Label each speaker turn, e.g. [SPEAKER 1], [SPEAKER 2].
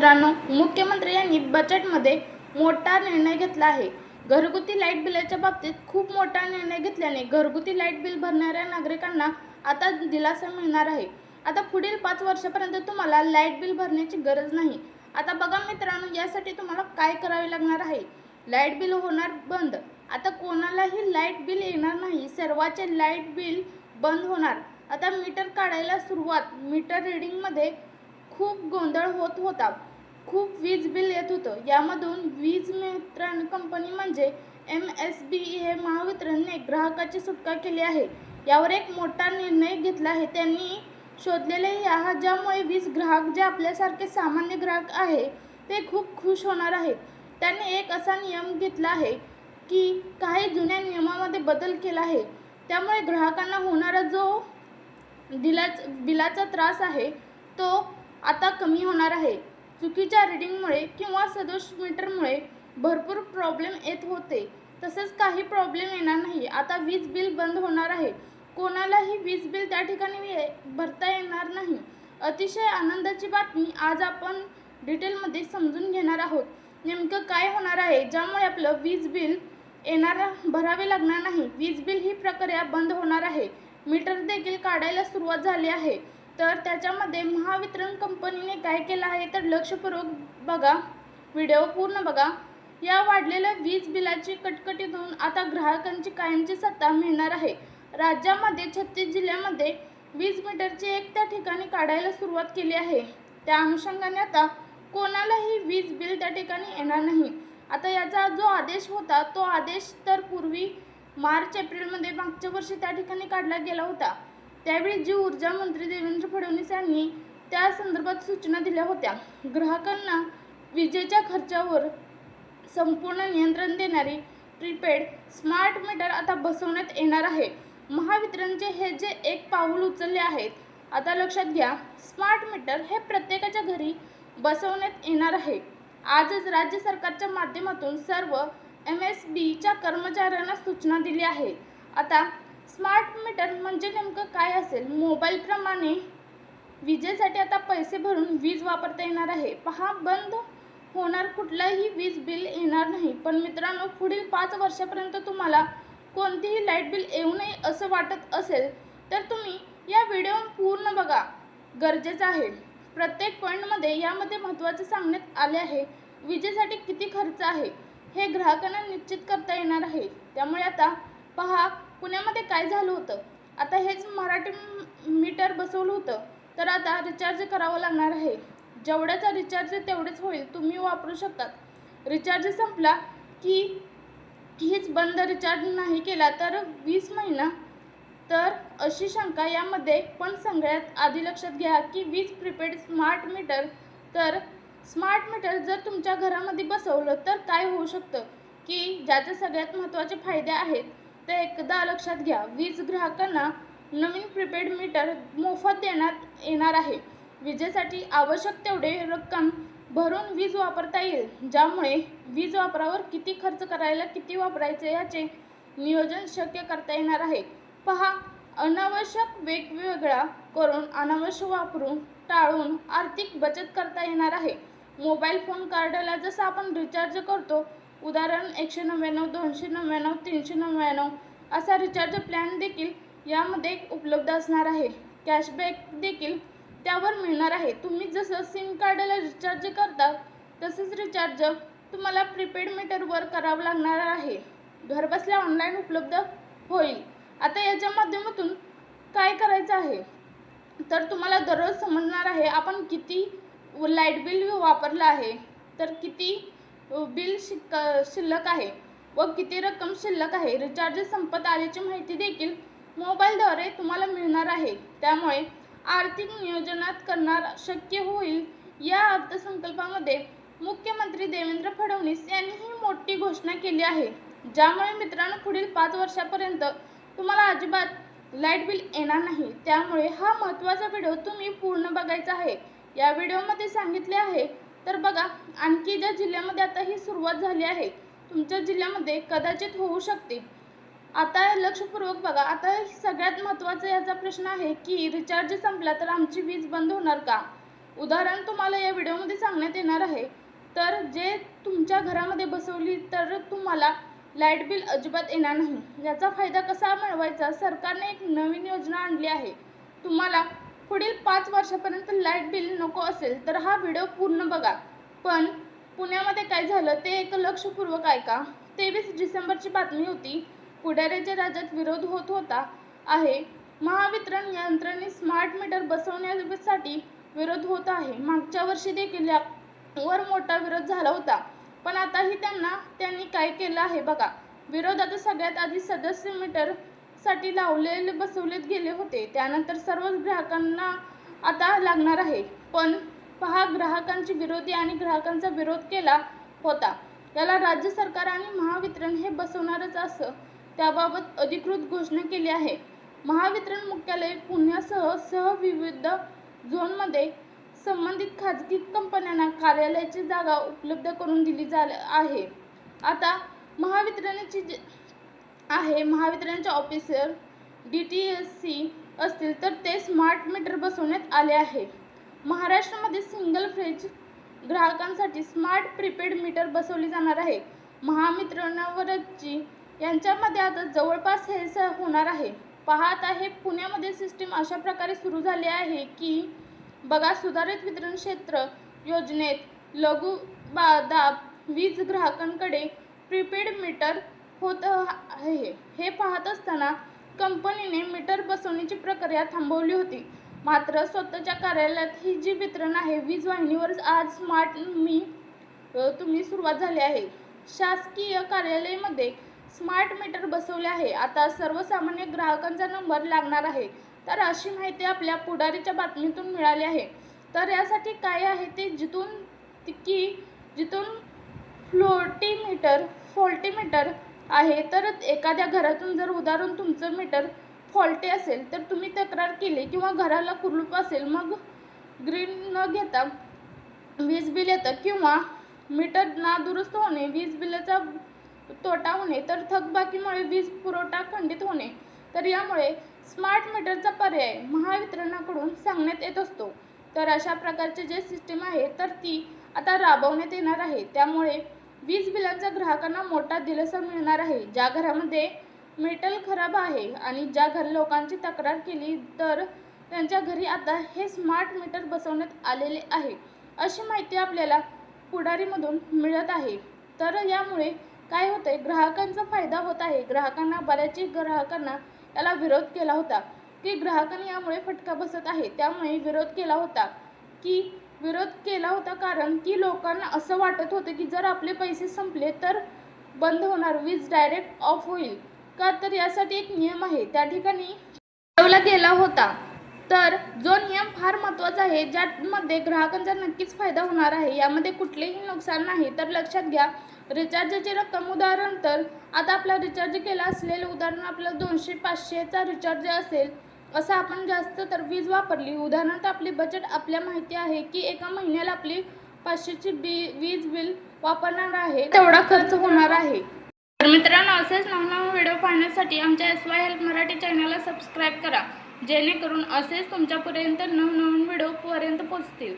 [SPEAKER 1] मित्रांनो मुख्यमंत्री यांनी बजेटमध्ये मोठा निर्णय घेतला आहे. घरगुती लाइट बिलाच्या बाबतीत खूप मोठा निर्णय घेतल्याने घरगुती लाइट बिल भरणाऱ्या नागरिकांना आता दिलासा मिळणार आहे. आता पुढील पाच वर्षापर्यंत तुम्हाला लाइट बिल भरण्याची गरज नाही. आता बघा मित्रांनो यासाठी तुम्हाला काय करावे लागणार आहे? लाइट बिल होणार बंद. आता कोणालाही लाइट बिल येणार नाही. सर्वाचे लाइट बिल बंद होणार. आता मीटर काढायला सुरुवात. मीटर रिडिंगमध्ये खूप गोंधळ होत होता. खूप वीज बिल येत होतं. यामधून वीज वितरण कंपनी म्हणजे एम एस बी हे महावितरणने ग्राहकाची सुटका केली आहे. यावर एक मोठा निर्णय घेतला आहे. त्यांनी शोधलेले या ज्यामुळे वीज ग्राहक जे आपल्यासारखे सामान्य ग्राहक आहे ते खूप खुश होणार आहेत त्यांनी एक असा नियम घेतला आहे की काही जुन्या नियमामध्ये बदल केला आहे. त्यामुळे ग्राहकांना होणारा जो दिलाच बिलाचा त्रास आहे तो आता कमी होणार आहे. चुकीच्या रिडिंगमुळे किंवा सदोष मीटरमुळे भरपूर प्रॉब्लेम येत होते. तसेच काही प्रॉब्लेम येणार नाही. आता वीज बिल बंद होणार आहे. कोणालाही वीज बिल त्या ठिकाणी भरता येणार नाही. अतिशय आनंदाची बातमी आज आपण डिटेलमध्ये समजून घेणार आहोत. नेमकं काय होणार आहे? ज्यामुळे आपलं वीज बिल येणार भरावे लागणार नाही. वीज बिल ही प्रक्रिया बंद होणार आहे. मीटर देखील काढायला सुरुवात झाली आहे. तर त्याच्यामध्ये महावितरण कंपनीने काय केलं आहे तर लक्षपूर्वक बघा व्हिडिओ पूर्ण बघा. या वाढलेल्या वीज बिलाची कटकटीतून आता ग्राहकांची कायमची सत्ता मिळणार आहे. राज्यामध्ये छत्तीस जिल्ह्यामध्ये वीज मीटरची एक त्या ठिकाणी काढायला सुरुवात केली आहे. त्या अनुषंगाने आता कोणालाही वीज बिल त्या ठिकाणी येणार नाही. आता याचा जो आदेश होता तो आदेश तर पूर्वी मार्च एप्रिलमध्ये मागच्या वर्षी त्या ठिकाणी काढला गेला होता. त्यावेळी जी ऊर्जा मंत्री देवेंद्र फडणवीस यांनी त्या संदर्भात सूचना दिल्या होत्या. ग्राहकांना विजेच्या खर्चावर संपूर्ण नियंत्रण देणारी प्रीपेड स्मार्ट मीटर आता बसवण्यात येणार आहे. महावितरणचे हे जे एक पाऊल उचलले आहेत आता लक्षात घ्या स्मार्ट मीटर हे प्रत्येकाच्या घरी बसवण्यात येणार आहे. आजच राज्य सरकारच्या माध्यमातून सर्व एम एस बीच्या कर्मचाऱ्यांना सूचना दिली आहे. आता स्मार्ट मीटर म्हणजे नेमकं काय असेल? मोबाईलप्रमाणे विजेसाठी आता पैसे भरून वीज वापरता येणार आहे. पहा बंद होणार कुठलाही वीज बिल येणार नाही. पण मित्रांनो पुढील पाच वर्षापर्यंत तुम्हाला कोणतीही लाइट बिल येऊ नये असं वाटत असेल तर तुम्ही या व्हिडिओ पूर्ण बघा. गरजेचं आहे. प्रत्येक पॉईंटमध्ये यामध्ये महत्त्वाचे सांगण्यात आले आहे विजेसाठी किती खर्च आहे हे ग्राहकांना निश्चित करता येणार आहे. त्यामुळे आता पहा पुण्यामध्ये काय झालं होतं? आता हेच मराठी मीटर बसवलं होतं. तर आता रिचार्ज करावं लागणार आहे. जेवढ्याचा रिचार्ज तेवढेच होईल. तुम्ही वापरू शकतात. रिचार्ज संपला की हीच बंद रिचार्ज नाही केला तर वीस महिना. तर अशी शंका यामध्ये पण सगळ्यात आधी लक्षात घ्या की वीज प्रिपेड स्मार्ट मीटर तर स्मार्ट मीटर जर तुमच्या घरामध्ये बसवलं तर काय होऊ शकतं? की ज्याचे सगळ्यात महत्त्वाचे फायदे आहेत ते एकदा लक्षात घ्या वीज ग्राहकांना नवीन प्रीपेड मीटर मोफत देण्यात येणार आहे. विजेसाठी आवश्यक तेवढे रक्कम भरून वीज वापरता येईल ज्यामुळे वीज वापरावर किती खर्च करायला किती वापरायचे याचे नियोजन शक्य करता येणार आहे. पहा अनावश्यक वेगवेगळा करून अनावश्यक वापरून टाळून आर्थिक बचत करता येणार आहे. मोबाईल फोन कार्डला जसं आपण रिचार्ज करतो उदाहरण एकशे नव्याण्णव दोनशे नव्याण्णव तीनशे नव्याण्णव असा रिचार्ज प्लॅन देखील यामध्ये उपलब्ध असणार आहे. कॅशबॅक देखील त्यावर मिळणार आहे. तुम्ही जसं सिम कार्डला रिचार्ज करता तसंच रिचार्ज तुम्हाला प्रीपेड मीटरवर करावं लागणार आहे. घरबसल्या ऑनलाईन उपलब्ध होईल. आता याच्या माध्यमातून काय करायचं आहे? तर तुम्हाला दररोज समजणार आहे आपण किती लाइट बिल वापरलं आहे. तर किती बिल शिक शिल्लक आहे व किती रक्कम शिल्लक आहे? रिचार्ज संपत आल्याची माहिती देखील मोबाईलद्वारे तुम्हाला मिळणार आहे. त्यामुळे आर्थिक नियोजनात करणार शक्य होईल या अर्थसंकल्पामध्ये मुख्यमंत्री देवेंद्र फडणवीस यांनी ही मोठी घोषणा केली आहे. ज्यामुळे मित्रांनो पुढील पाच वर्षापर्यंत तुम्हाला अजिबात लाइट बिल येणार नाही. त्यामुळे हा महत्त्वाचा व्हिडिओ तुम्ही पूर्ण बघायचा आहे. या व्हिडिओमध्ये सांगितले आहे तर बघा आणखी ज्या जिल्ह्यामध्ये आता ही सुरुवात झाली आहे तुमच्या जिल्ह्यामध्ये कदाचित होऊ शकते. आता लक्षपूर्वक बघा आता सगळ्यात महत्त्वाचा याचा प्रश्न आहे की रिचार्ज संपला तर आमची वीज बंद होणार का? उदाहरण तुम्हाला या व्हिडिओमध्ये सांगण्यात येणार आहे. तर जे तुमच्या घरामध्ये बसवली तर तुम्हाला लाइट बिल अजिबात येणार नाही. याचा फायदा कसा मिळवायचा? सरकारने एक नवीन योजना आणली आहे. तुम्हाला पुढील पाच वर्षापर्यंत लाइट बिल नको असेल तर हा व्हिडिओ पूर्ण बघा. पण पुण्यामध्ये काय झालं ते एक लक्षपूर्वक ऐका. तेवीस डिसेंबरची बातमी होती. पुढाऱ्याच्या राज्यात विरोध होत होता आहे महावितरण यंत्रणे स्मार्ट मीटर बसवण्यासाठी विरोध होत आहे. मागच्या वर्षी देखील यावर मोठा विरोध झाला होता. पण आताही त्यांना त्यांनी काय केलं आहे बघा. विरोध आता सगळ्यात आधी सदस्य मीटर साठी लावलेले बसवलेत गेले होते. त्यानंतर सर्वच ग्राहकांना आता लागणार आहे. पण पहा ग्राहकांची विरोधी आणि ग्राहकांचा विरोध केला होता. याला राज्य सरकार आणि महावितरण हे बसवणारच असं त्याबाबत अधिकृत घोषणा केली आहे. महावितरण मुख्यालय पुण्यासह सह विविध झोनमध्ये संबंधित खाजगी कंपन्यांना कार्यालयाची जागा उपलब्ध करून दिली जा आहे. आता महावितरणाची जे आहे. महावितरणचे officer D T S C असतील तर ते स्मार्ट मीटर बसवण्यात आले आहे. महाराष्ट्रामध्ये सिंगल फ्रेज ग्राहकांसाठी स्मार्ट प्रीपेड मीटर बसवली जाणार आहे. महामित्रणावरची यांच्यामध्ये आता जवळपास हे स होणार आहे. पाहत आहे पुण्यामध्ये सिस्टीम अशा प्रकारे सुरू झाली आहे की बघा सुधारित वितरण क्षेत्र योजनेत लघु बादाब वीज ग्राहकांकडे प्रीपेड मीटर होत आहे. हे पाहत असताना कंपनीने मीटर बसवण्याची प्रक्रिया थांबवली होती. मात्र स्वतःच्या कार्यालयात ही जी वितरण आहे वीज वाहिनीवर आज स्मार्ट मी तुम्ही सुरुवात झाली आहे. शासकीय कार्यालयामध्ये स्मार्ट मीटर बसवले आहे. आता सर्वसामान्य ग्राहकांचा नंबर लागणार आहे. तर अशी माहिती आपल्या पुढारीच्या बातमीतून मिळाली आहे. तर यासाठी काय आहे ते जिथून की जिथून फ्लोटीमीटर फॉल्टीमीटर आहे तर एखाद्या घरातून जर उदाहरण तुमचं मीटर फॉल्टी असेल तर तुम्ही तक्रार केली किंवा घराला कुलूप असेल मग ग्रीन न घेता वीज बिल येतं किंवा मीटर नादुरुस्त होणे वीज बिलाचा तोटा होणे तर थकबाकीमुळे वीज पुरवठा खंडित होणे तर यामुळे स्मार्ट मीटरचा पर्याय महावितरणाकडून सांगण्यात येत असतो. तर अशा प्रकारचे जे सिस्टीम आहे तर ती आता राबवण्यात येणार आहे. त्यामुळे वीज बिलांचा ग्राहकांना मोठा दिलासा मिळणार आहे. ज्या घरामध्ये मेटल खराब आहे आणि ज्या घर लोकांची तक्रार केली तर त्यांच्या घरी आता हे स्मार्ट मीटर बसवण्यात आलेले आहे. अशी माहिती आपल्याला पुढारीमधून मिळत आहे. तर यामुळे काय होतंय? ग्राहकांचा फायदा होत आहे. ग्राहकांना बऱ्याच ग्राहकांना याला विरोध केला होता. की ग्राहकांनी यामुळे फटका बसत आहे. त्यामुळे विरोध केला होता की विरोध केला होता. कारण की लोकांना असं वाटत होतं की जर आपले पैसे संपले तर बंद होणार. वीज डायरेक्ट ऑफ होईल. का तर यासाठी एक नियम आहे. त्या ठिकाणी ठेवला गेला होता. तर जो नियम फार महत्त्वाचा आहे ज्यामध्ये ग्राहकांचा नक्कीच फायदा होणार आहे यामध्ये कुठलेही नुकसान नाही. तर लक्षात घ्या रिचार्जची रक्कम उदाहरण तर आता आपला रिचार्ज केला असलेलं उदाहरण आपलं दोनशे पाचशेचा रिचार्ज असेल असं आपण जास्त तर वीज वापरली. उदाहरणार्थ आपली बजेट आपल्या माहिती आहे की एका महिन्याला आपली पाचशेची बी वीज बिल वापरणार आहे. तेवढा खर्च होणार आहे. तर मित्रांनो असेच नवनवीन व्हिडिओ पाहण्यासाठी आमच्या एस वाय हेल्प मराठी चॅनलला सबस्क्राईब करा. जेणेकरून असेच तुमच्यापर्यंत नवनवीन व्हिडिओ पर्यंत पोहोचतील.